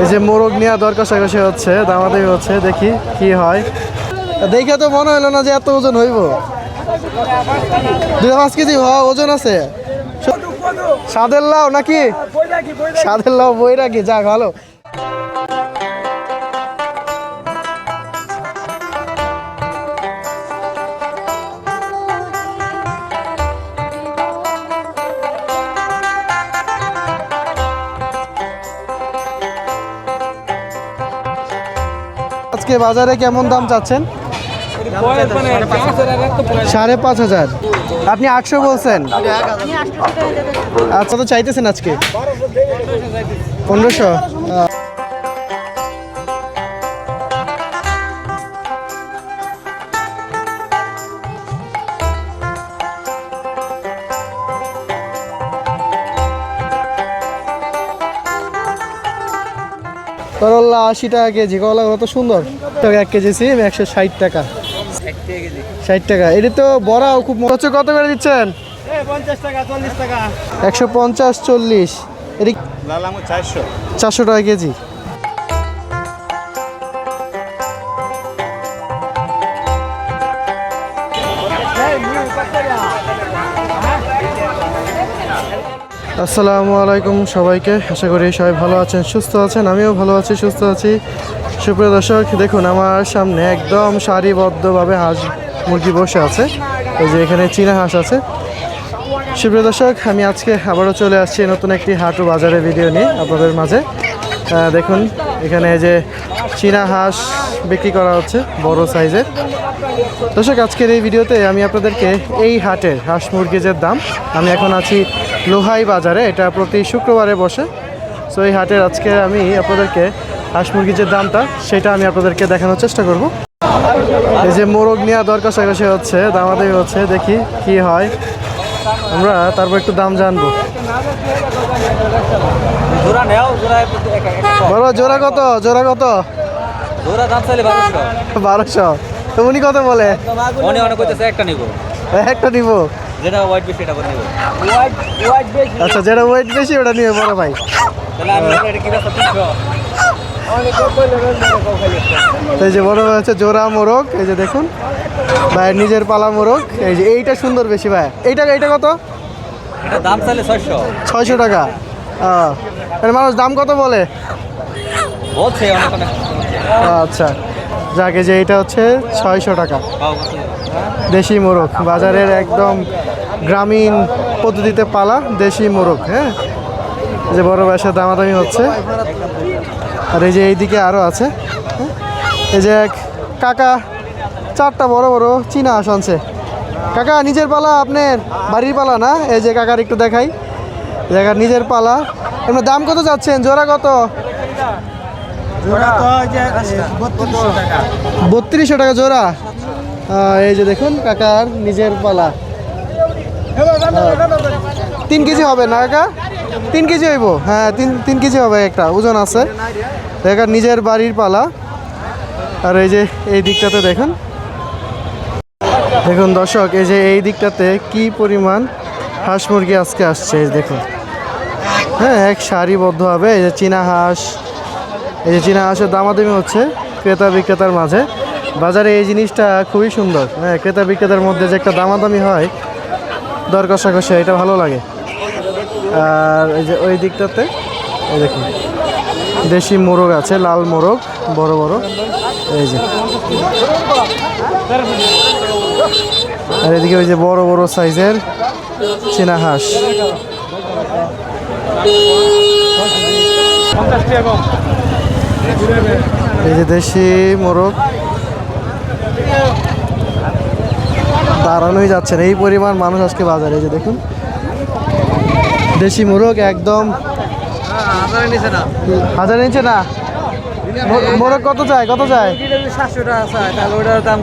এই যে মোরগ নেওয়া দর কষাকষি হচ্ছে, দামাদামি হচ্ছে, দেখি কি হয়। দেখে তো মনে হলো না যে এত ওজন হইব। দুই পাঁচ কেজি হওয়া ওজন আছে। সাদের লাও নাকি? সাদের লাও বই রাখি যাক ভালো। আজকে বাজারে কেমন দাম চাচ্ছেন? সাড়ে পাঁচ হাজার। আপনি আটশো বলছেন। আচ্ছা তো চাইতেছেন আজকে? পনেরোশো। করল্লা আশি টাকা কেজি করলা কত সুন্দর। টাকা এক কেজি সিম একশো ষাট টাকা। ষাট টাকা এটা তো বড়াও খুব হচ্ছে কত করে দিচ্ছেন? একশো পঞ্চাশ চল্লিশ। এটি চারশো টাকা কেজি। আসসালামু আলাইকুম সবাইকে। আশা করি সবাই ভালো আছেন, সুস্থ আছেন, আমিও ভালো আছি, সুস্থ আছি। সুপ্রিয় দর্শক, দেখুন, আমার সামনে একদম সারিবদ্ধভাবে হাঁস মুরগি বসে আছে। এই যে এখানে চীনা হাঁস আছে। সুপ্রিয় দর্শক, আমি আজকে আবারও চলে আসছি নতুন একটি হাটু বাজারে ভিডিও নিয়ে আপনাদের মাঝে। দেখুন, এখানে যে চীনা হাঁস বিক্রি করা হচ্ছে বড় সাইজের। দর্শক আজকের এই ভিডিওতে আমি আপনাদেরকে এই হাটের হাঁস মুরগিজের দাম আমি এখন আছি লোহাই বাজারে এটা প্রতি শুক্রবারে বসে। সো এই হাটের আজকে আমি আপনাদেরকে হাঁস মুরগিজের দামটা সেটা আমি আপনাদেরকে দেখানোর চেষ্টা করব। এই যে মোরগ নেওয়া দর কষাকষি হচ্ছে দামাদামি হচ্ছে দেখি কি হয়। আমরা তারপর একটু দাম জানব। জোড়া কত? জোড়া কত? জোড়া দাম চাইলে বারোশো। বারোশো? তো উনি কত বলে? মনে মনে করতেছে একটা নিব। একটা নিব? যেটা হোয়াইট বেশি এটা করে নিব আচ্ছা যেটা ওয়েট বেশি ওটা নিয়ে বড় ভাই। তাহলে আমি এটা কি রাস্তা তিনশো? এই যে বড় ভাই হচ্ছে জোড়া মোরগ এই যে দেখুন। ভাই নিজের পালা মোরগ এই যে এইটা সুন্দর বেশি ভাই। এইটা এইটা কত? এটা দাম চাইলে ছয়শো। ছয়শো টাকা। আহ, মানুষ দাম কত বলে? বলছে অনেক অনেক। আচ্ছা যাকে যে এটা হচ্ছে ছয়শো টাকা। দেশি মোরগ, বাজারের একদম গ্রামীণ পদ্ধতিতে পালা দেশি মোরগ হ্যাঁ? যে বড় ব্যবসা দামাদামি হচ্ছে। আর এই যে এইদিকে আরও আছে হ্যাঁ? এই যে এক কাকা, চারটা বড় বড় চীনা হাঁস আনছে। কাকা, নিজের পালা আপনার বাড়ির পালা না? এই যে কাকার একটু দেখাই। কাকার নিজের পালা। আপনার দাম কত যাচ্ছেন? জোড়া কত? বত্রিশশো টাকা? জোড়া? এই যে দেখুন কাকার নিজের পালা। তিন কেজি হবে না কাকা? তিন কেজি হইব? হ্যাঁ তিন তিন কেজি হবে একটা ওজন আছে। কাকার নিজের বাড়ির পালা। আর এই যে এই দিকটাতে দেখুন। দেখুন দর্শক এই যে এই দিকটাতে কি পরিমাণ হাঁস মুরগি আজকে আসছে এই দেখুন। হ্যাঁ এক সারিবদ্ধভাবে এই যে চীনা হাঁস এই যে চীনা হাঁসের দামাদামি হচ্ছে ক্রেতা বিক্রেতার মাঝে। বাজারে এই জিনিসটা খুবই সুন্দর। হ্যাঁ ক্রেতা বিক্রেতার মধ্যে যে একটা দামাদামি হয়, দর কষাকষি এটা ভালো লাগে। আর এই যে ওই দিকটাতে, এই দেখুন, দেশি মোরগ আছে, লাল মোরগ, বড় বড়। এই যে। আর এদিকে ওই যে বড় বড় সাইজের চীনা হাঁস। এই যে দেশি মোরগ। দাঁড়ানোই যাচ্ছে না, এই পরিমাণ মানুষ আজকে বাজারে, এই যে দেখুন। দেশি মোরগ একদম হাজার নিচে না। মোরগ কত চাই কত ওটার দাম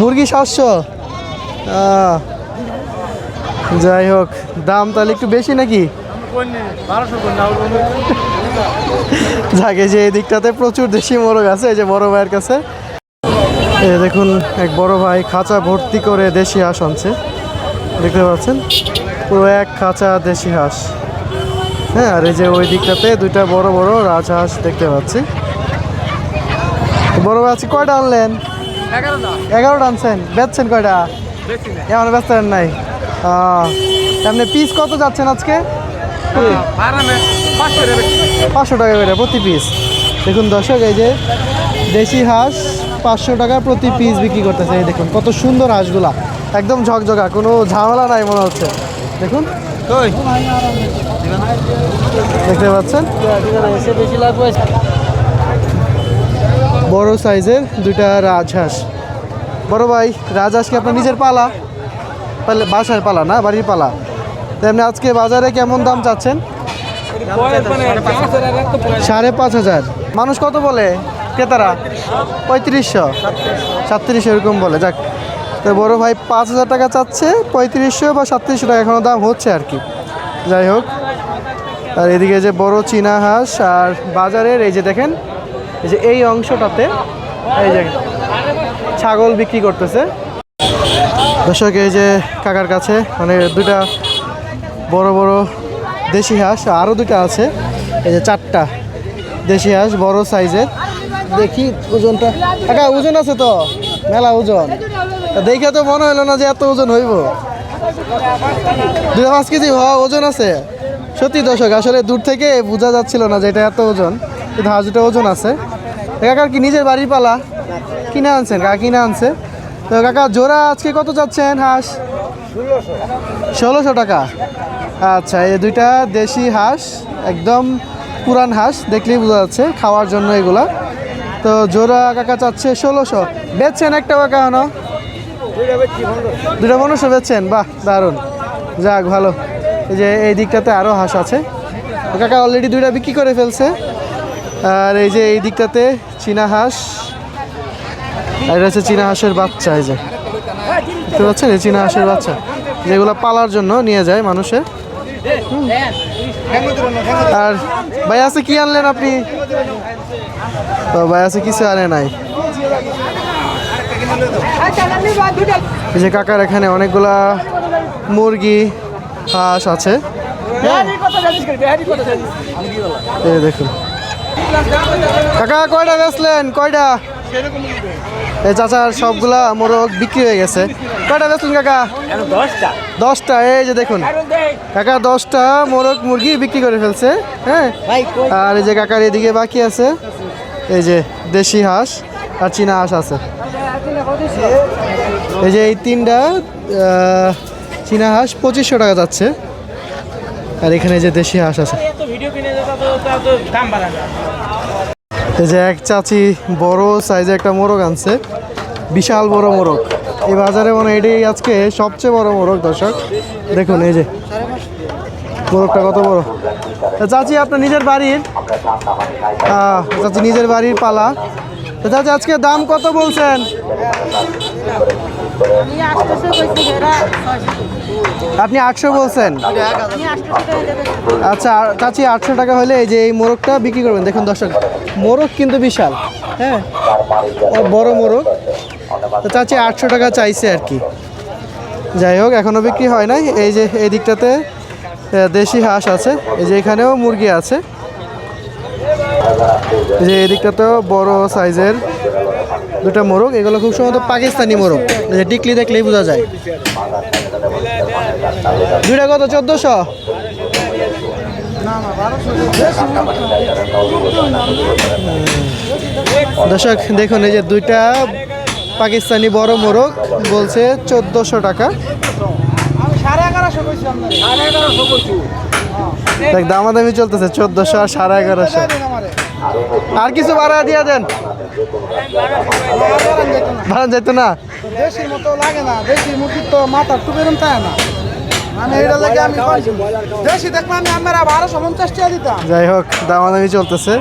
মুরগি সাতশো। যাই হোক, দাম তাহলে একটু বেশি নাকি? যাকে যে এই দিকটাতে প্রচুর দেশি মোরগ আছে এই যে বড় ভাইয়ের কাছে। এই দেখুন এক বড় ভাই খাঁচা ভর্তি করে দেশি হাঁস আনছে। দেখতে পাচ্ছেন? পুরো এক খাঁচা দেশি হাঁস। হ্যাঁ আর এই যে ওই দিকটাতে দুইটা বড় বড় রাজহাঁস দেখতে পাচ্ছি। বড় ভাই আছে কয়টা আনলেন? এগারোটা। আনছেন? বেচছেন কয়টা? এমন ব্যস্ত নাই? এমনি পিস কত যাচ্ছেন আজকে? পাঁচশো টাকা করে প্রতি পিস দেখুন দর্শক এই যে দেশি হাঁস পাঁচশো টাকা প্রতি পিস বিক্রি করতেছে। এই দেখুন কত সুন্দর হাঁসগুলা। একদম ঝকঝকা কোনো ঝামেলা নাই মনে হচ্ছে। দেখুন। দেখতে পাচ্ছেন? বড় সাইজের দুইটা রাজহাঁস বড় ভাই রাজহাঁস কি আপনার নিজের পালা? পালে- বাসার পালা না বাড়ির পালা? তেমনি আজকে বাজারে কেমন দাম চাচ্ছেন? সাড়ে পাঁচ হাজার। মানুষ কত বলে? ক্রেতারা? পঁয়ত্রিশশো। সাতত্রিশশো এরকম বলে, যাক। তো বড় ভাই পাঁচ হাজার টাকা চাচ্ছে, পঁয়ত্রিশশো বা সাতত্রিশশো টাকা এখনও দাম হচ্ছে আর কি। যাই হোক, আর এদিকে যে বড় চীনা হাঁস, আর বাজারের এই যে দেখেন, এই যে এই অংশটাতে, এই যে ছাগল বিক্রি করতেছে। দর্শক, এই যে কাকার কাছে মানে দুটা বড় বড় দেশি হাঁস আরও দুটো আছে। এই যে চারটা দেশি হাঁস, বড় সাইজের। দেখি ওজনটা। কাকা, ওজন আছে তো? মেলা ওজন। দেখে তো মনে হলো না যে এত ওজন হইব। দুই পাঁচ কেজি হওয়া ওজন আছে। সত্যি দর্শক, আসলে দূর থেকে বোঝা যাচ্ছিল না যে এটা এত ওজন। কিন্তু হাঁস দুটো ওজন আছে। কাকার কি নিজের বাড়ির পালা? কিনে আনছেন? কাকা কিনে আনছে। তো কাকা, জোড়া আজকে কত যাচ্ছেন হাঁস? ষোলোশো টাকা। আচ্ছা এই দুইটা দেশি হাঁস, একদম পুরান হাঁস, দেখলেই বোঝা যাচ্ছে খাওয়ার জন্য এগুলা। তো জোড়া কাকা চাচ্ছে ষোলোশো। বেচছেন একটা কাকা হনো দুটা পনেরোশো বেচছেন? বাহ, দারুণ। যাক, ভালো। এই যে এই দিকটাতে আরও হাঁস আছে। কাকা অলরেডি দুইটা বিক্রি করে ফেলছে। আর এই যে এই দিকটাতে চীনা হাঁস। আর এটা হচ্ছে চীনা হাঁসের বাচ্চা, এই যে। দেখতে পাচ্ছেন? এই চীনা হাঁসের বাচ্চা। যেগুলো পালার জন্য নিয়ে যায় মানুষে। হুম। আর ভাই, আছে কি আনলেন আপনি? তো ভাই, আছে কিছু আনে নাই। এই যে কাকার এখানে অনেকগুলা মুরগি, হাঁস আছে। দেখুন। কাকা, কয়টা বেচলেন? কয়টা? এই চাচার সবগুলা মোরগ বিক্রি হয়ে গেছে। কয়টা বেচলেন কাকা? দশটা। এই যে দেখুন। কাকা দশটা মোরগ মুরগি বিক্রি করে ফেলছে হ্যাঁ? আর এই যে কাকার এদিকে বাকি আছে এই যে দেশি হাঁস আর চীনা হাঁস আছে। এই যে এই তিনটা চীনা হাঁস পঁচিশশো টাকা যাচ্ছে আর এখানে যে দেশি হাঁস আছে। এই যে এক চাচি বড় সাইজে একটা মোরগ আনছে, বিশাল বড় মোরগ। এই বাজারে মানে এটাই আজকে সবচেয়ে বড় মোরগ, দর্শক। দেখুন, এই যে মোরগটা কত বড়। চাচি, আপনার নিজের বাড়ির? চাচি নিজের বাড়ির পালা। চাচি, আজকে দাম কত বলছেন? আপনি আটশো বলছেন? আচ্ছা চাচি আটশো টাকা হলে এই যে এই মোরগটা বিক্রি করবেন। দেখুন দর্শক মোরগ কিন্তু বিশাল হ্যাঁ? বড় মোরগ। তো চাচি আটশো টাকা চাইছে আর কি। যাই হোক এখনও বিক্রি হয় নাই। এই যে এই দিকটাতে দেশি হাঁস আছে। এই যে এখানেও মুরগি আছে। যে এই দিকটাতেও বড় সাইজের দুটো মোরগ, এগুলো খুব সম্ভবত পাকিস্তানি মোরগ। টিকলি দেখলেই বোঝা যায়। দুইটা কত? চোদ্দোশো? দর্শক, দেখুন, এই যে দুইটা পাকিস্তানি বড় মোরগ, বলছে চোদ্দোশো টাকা। দেখ, দামাদামি চলতেছে, চোদ্দোশো আর সাড়ে এগারোশো। আর কিছু ভাড়া দিয়া দেন। ভাড়া যেত না। দেশির মতো লাগে না দেশি মুরগির তো মাথা টুপে এরম থাকে না। মানে যাই হোক দামাদামি চলতেছে।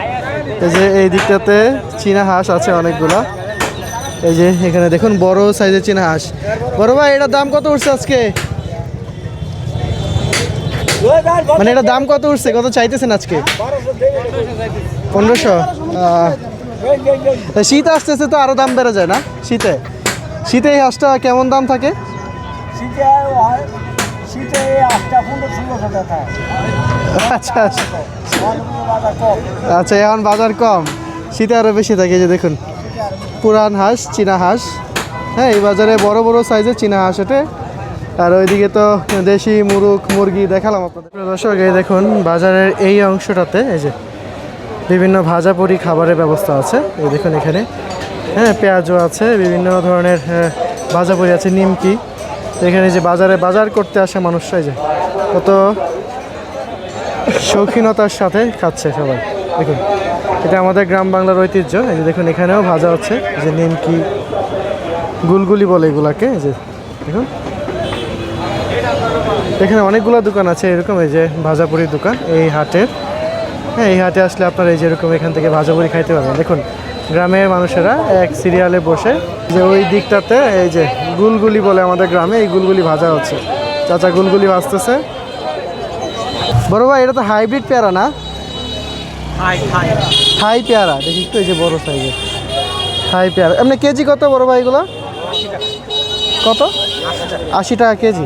এই যে এই দিকটাতে চীনা হাঁস আছে অনেকগুলা। এই যে এখানে দেখুন বড় সাইজের চীনা হাঁস। বড় ভাই এটার দাম কত উঠছে আজকে? মানে এটার দাম কত উঠছে? কত চাইতেছেন আজকে? পনেরোশো? শীত আসতেছে তো আরও দাম বেড়ে যায় না শীতে? শীতে এই হাঁসটা কেমন দাম থাকে? আচ্ছা আচ্ছা। আচ্ছা এখন বাজার কম। শীতে আরও বেশি থাকে যে দেখুন। পুরান হাঁস চীনা হাঁস। হ্যাঁ এই বাজারে বড় বড় সাইজের চীনা হাঁস ওঠে। আর ওইদিকে তো দেশি মুরগ মুরগি দেখালাম আপনাদের। দর্শক এই দেখুন বাজারের এই অংশটাতে এই যে বিভিন্ন ভাজাপুরি খাবারের ব্যবস্থা আছে। এই দেখুন এখানে। হ্যাঁ পেঁয়াজও আছে, বিভিন্ন ধরনের ভাজাপুরি আছে, নিমকি। এখানে যে বাজারে বাজার করতে আসে মানুষরা, এই যে, কত শৌখিনতার সাথে খাচ্ছে সবাই। দেখুন, এটা আমাদের গ্রাম বাংলার ঐতিহ্য। এই যে দেখুন, এখানেও ভাজা হচ্ছে যে নিমকি, গুলগুলি বলে এগুলাকে যে, দেখুন। এখানে অনেকগুলো দোকান আছে, এরকম এই যে ভাজাপুরির দোকান, এই হাটের। হ্যাঁ এই হাটে আসলে আপনারা এই যেরকম এখান থেকে ভাজা ভাজাপুরি খাইতে পারবেন। দেখুন গ্রামের মানুষেরা এক সিরিয়ালে বসে যে ওই দিকটাতে এই যে গুলগুলি বলে আমাদের গ্রামে এই গুলগুলি ভাজা হচ্ছে। চাচা গুলগুলি ভাজতেছে। বড় ভাই এটা তো হাইব্রিড পেয়ারা না? থাই পেয়ারা দেখি তো এই যে বড় সাইজের থাই পেয়ারা। এমনি কেজি কত বড় ভাই এগুলো? কত? আশি টাকা কেজি।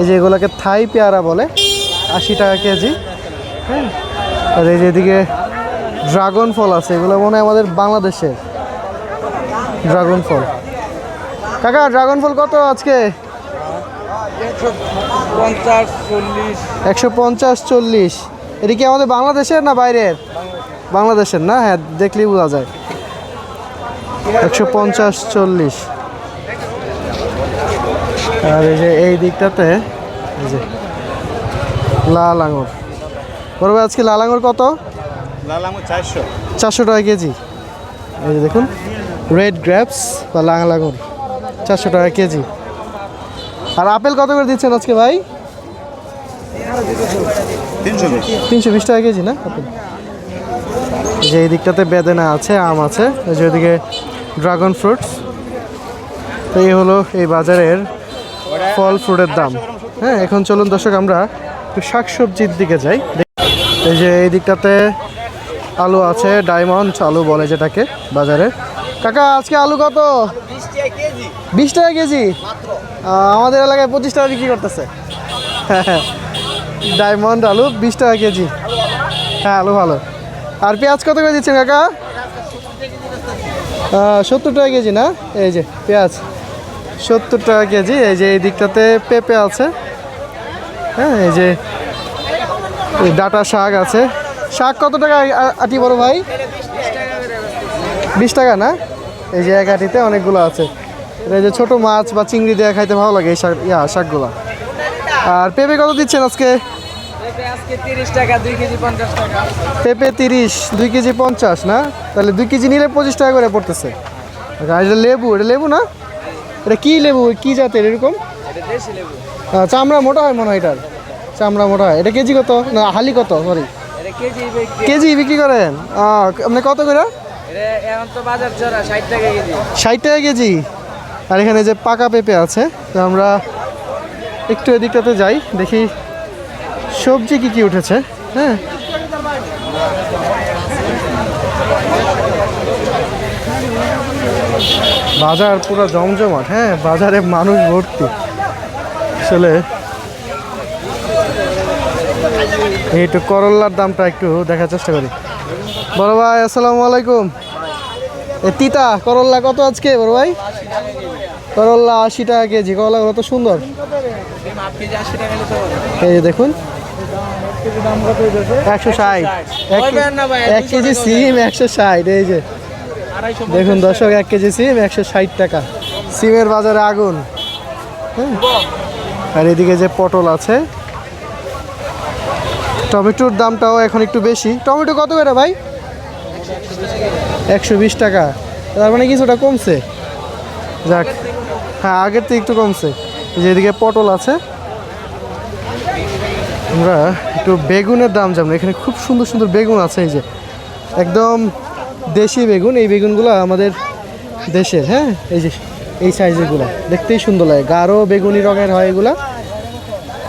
এই যে এগুলোকে থাই পেয়ারা বলে আশি টাকা কেজি। হ্যাঁ। আর এই যে এদিকে ড্রাগন ফল আছে, এগুলো মনে হয় আমাদের বাংলাদেশের ড্রাগন ফল কাকা ড্রাগন ফল কত আজকে? একশো পঞ্চাশ, চল্লিশ। এটা কি আমাদের বাংলাদেশের না বাইরের? বাংলাদেশের না? হ্যাঁ দেখলেই বোঝা যায়। একশো পঞ্চাশ, চল্লিশ। আর এই যে এই দিকটাতে, এই যে লাল আঙুর। বড় ভাই আজকে লাল আঙুর কত? লাল আঙুর চারশো। চারশো টাকা কেজি। এই যে দেখুন রেড গ্র্যাপস বা লাল আঙুর চারশো টাকা কেজি। আর আপেল কত করে দিচ্ছেন আজকে ভাই? তিনশো বিশ। টাকা কেজি না? আপেল। যে এই দিকটাতে বেদেনা আছে আম আছে যে ওইদিকে ড্রাগন ফ্রুটস তো এই হলো এই বাজারের ফল ফ্রুটের দাম। হ্যাঁ এখন চলুন দর্শক আমরা শাকসবজির দিকে যাই। এই যে এই দিকটাতে আলু আছে ডায়মন্ড আলু বলে যেটাকে বাজারে। কাকা, আজকে আলু কত? বিশ টাকা কেজি। আমাদের এলাকায় পঁচিশ টাকা বিক্রি করতেছে। ডায়মন্ড আলু বিশ টাকা কেজি। হ্যাঁ আলু ভালো। আর পেঁয়াজ কত করে দিচ্ছেন কাকা? সত্তর টাকা কেজি না? এই যে, পেঁয়াজ। সত্তর টাকা কেজি। এই যে এই দিকটাতে পেঁপে আছে। হ্যাঁ এই যে ডাটা শাক আছে। শাক কত টাকা আটি বড় ভাই? বিশ টাকা না? এই যে এক আটিতে অনেকগুলো আছে। এই যে ছোটো মাছ বা চিংড়ি দেওয়া খাইতে ভালো লাগে এই শাক ইয়া শাকগুলো। আর পেঁপে কত দিচ্ছেন আজকে? আজকে তিরিশ টাকা দুই কেজি পঞ্চাশ টাকা। পেঁপে তিরিশ দুই কেজি পঞ্চাশ না? তাহলে দুই কেজি নিলে পঁচিশ টাকা করে পড়তেছে। আচ্ছা, আর এটা লেবু এটা লেবু না? এটা কী লেবু? কী জাতের এরকম? আহ, চামড়া মোটা হয় মনে হয় এটার? চামড়া মোটা এটা কেজি কত? না হালি কত? সরি কেজি বিক্রি করেন? আপনি কত করে? ষাট টাকা কেজি। আর এখানে যে পাকা পেঁপে আছে তো আমরা একটু এদিকটাতে যাই দেখি সবজি কি কি উঠেছে হ্যাঁ? বাজার পুরো জমজমাট হ্যাঁ? বাজারে মানুষ ভর্তি। আসলে এই একটু করল্লার দামটা একটু দেখার চেষ্টা করি। বড় ভাই, আসসালামু আলাইকুম। তিতা করল্লা কত আজকে বড় ভাই? করল্লা আশি টাকা কেজি করল্লা কত সুন্দর? এই দেখুন। একশো ষাট। এক কেজি সিম একশো ষাট, এই যে। দেখুন দর্শক, এক কেজি সিম একশো ষাট টাকা। সিমের বাজারে আগুন। হ্যাঁ। আর এদিকে যে পটল আছে টমেটোর দামটাও এখন একটু বেশি। টমেটো কত করে ভাই? একশো বিশ টাকা। তার মানে কিছুটা কমছে। যাক হ্যাঁ আগের থেকে একটু কমছে। এই যে এদিকে পটল আছে। আমরা একটু বেগুনের দাম জানব। এখানে খুব সুন্দর সুন্দর বেগুন আছে, এই যে। একদম দেশি বেগুন। এই বেগুনগুলো আমাদের দেশের হ্যাঁ? এই যে, এই সাইজেরগুলো দেখতেই সুন্দর লাগে। গাঢ় বেগুনি রঙের হয় এগুলা।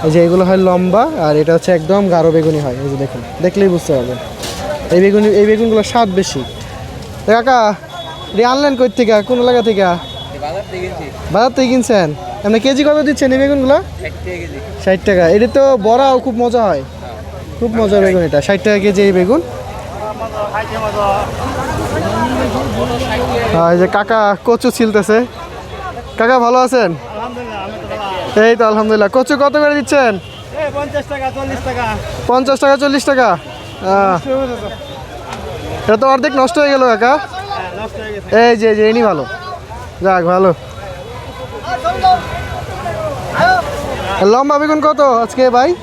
এই যে এগুলো হয় লম্বা আর এটা হচ্ছে একদম গাঢ় বেগুনি হয় এই যে দেখুন। দেখলেই বুঝতে পারবেন। এই বেগুনি এই বেগুনগুলোর স্বাদ বেশি। কাকা রে আনলেন কই থেকে? কোন এলাকা থেকে? বাজার থেকে কিনছেন? এমনি কেজি কত দিচ্ছেন এই বেগুনগুলো? ষাট টাকা এটা তো বড়াও খুব মজা হয়। খুব মজা বেগুন এটা। ষাট টাকা কেজি এই বেগুন। আর এই যে কাকা কচু ছিলতেছে। কাকা ভালো আছেন? এই তো আলহামদুলিল্লাহ। কচু কত করে দিচ্ছেন? পঞ্চাশ টাকা চল্লিশ টাকা। এটা তো অর্ধেক নষ্ট হয়ে গেল কাকা। হয়ে এই যে যে ইনি ভালো। যাক ভালো। লম্বা বেগুন কত আজকে ভাই?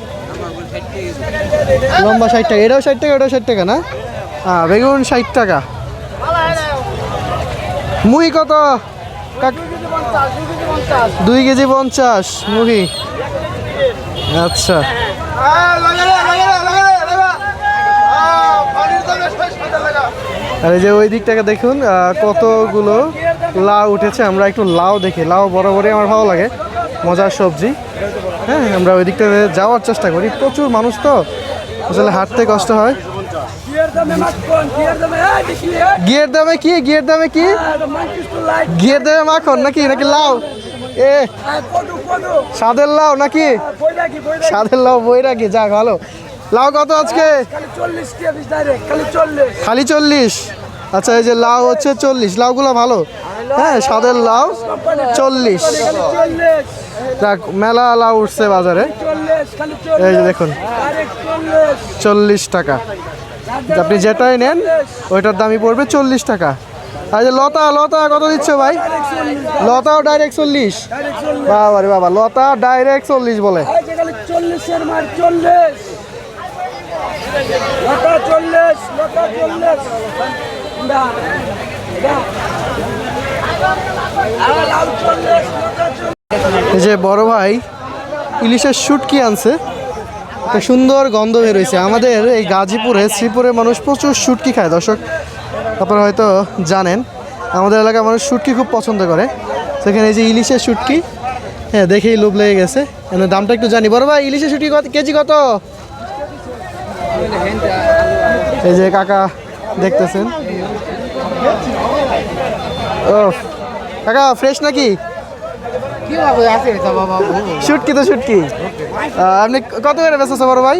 লম্বা ষাট টাকা এটাও ষাট টাকা এটাও ষাট টাকা না? হ্যাঁ বেগুন ষাট টাকা। মুই কত? কাক- দুই কেজি পঞ্চাশ, মুহি। আচ্ছা। আর এই যে ওই দিকটাকে দেখুন কতগুলো লাউ উঠেছে, আমরা একটু লাউ দেখি। লাউ বরাবরই আমার ভালো লাগে, মজার সবজি। হ্যাঁ আমরা ওই দিকটাতে যাওয়ার চেষ্টা করি। প্রচুর মানুষ তো, আসলে হাঁটতে কষ্ট হয়। গিয়ের দামে কি গিয়ের দামে কি? গিয়ের দামে মাখন নাকি নাকি লাউ? এ সাদের লাউ নাকি? সাদের লাউ বই রাখি যাক ভালো। লাউ কত আজকে? খালি চল্লিশ আচ্ছা এই যে লাউ হচ্ছে চল্লিশ লাউগুলো ভালো? হ্যাঁ সাদের লাউ চল্লিশ। যাক মেলা লাউ উঠছে বাজারে। এই যে দেখুন চল্লিশ টাকা। আপনি যেটাই নেন, ওইটার দামই পড়বে চল্লিশ টাকা। যে লতা লতা কত দিচ্ছ ভাই? লতাও ডাইরেক্ট চল্লিশ। বাবা রে বাবা, লতা ডাইরেক্ট চল্লিশ বলে। যে বড় ভাই, ইলিশের শুটকি আনছে। একটা সুন্দর গন্ধ বেরোইছে আমাদের এই গাজীপুরে শ্রীপুরে মানুষ প্রচুর শুটকি খায়। দর্শক, আপনারা হয়তো জানেন, আমাদের এলাকার মানুষ শুটকি খুব পছন্দ করে। সেখানে এই যে ইলিশের শুটকি হ্যাঁ দেখেই লোভ লেগে গেছে। দামটা একটু জানি। বড় ভাই, ইলিশের শুটকি কত কেজি কত? এই যে কাকা দেখতেছেন। ও কাকা, ফ্রেশ নাকি? শুটকি তো শুটকি। আপনি কত করে বেচেছে বড় ভাই?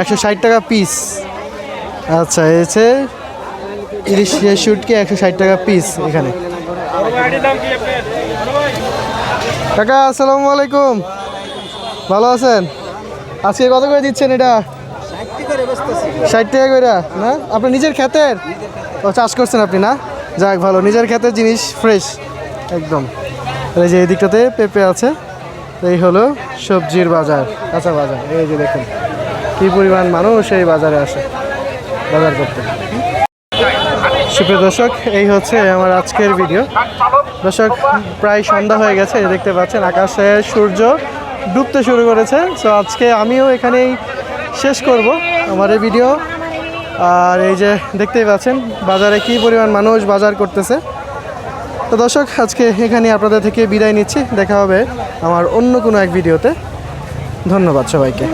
একশো ষাট টাকা পিস আচ্ছা এসে ইলিশ শুটকি একশো ষাট টাকা পিস এখানে। কাকা আসসালামু আলাইকুম। ভালো আছেন? আজকে কত করে দিচ্ছেন এটা? ষাট টাকা করে না? আপনার নিজের ক্ষেতের? ও চাষ করছেন আপনি না? যাক, ভালো। নিজের ক্ষেতের জিনিস ফ্রেশ একদম। এই যে এই দিকটাতে পেঁপে আছে, এই হলো সবজির বাজার, কাঁচা বাজার। এই যে দেখুন, কী পরিমাণ মানুষ এই বাজারে আসে, বাজার করতে। সুপ্রিয় দর্শক, এই হচ্ছে আমার আজকের ভিডিও দর্শক, প্রায় সন্ধ্যা হয়ে গেছে দেখতে পাচ্ছেন, আকাশে সূর্য ডুবতে শুরু করেছে। সো আজকে আমিও এখানেই শেষ করব আমার এই ভিডিও আর এই যে দেখতেই পাচ্ছেন, বাজারে কি পরিমাণ মানুষ বাজার করতেছে। তো দর্শক, আজকে এখানে আপনাদের থেকে বিদায় নিচ্ছি। দেখা হবে আমার অন্য কোনো এক ভিডিওতে। ধন্যবাদ সবাইকে।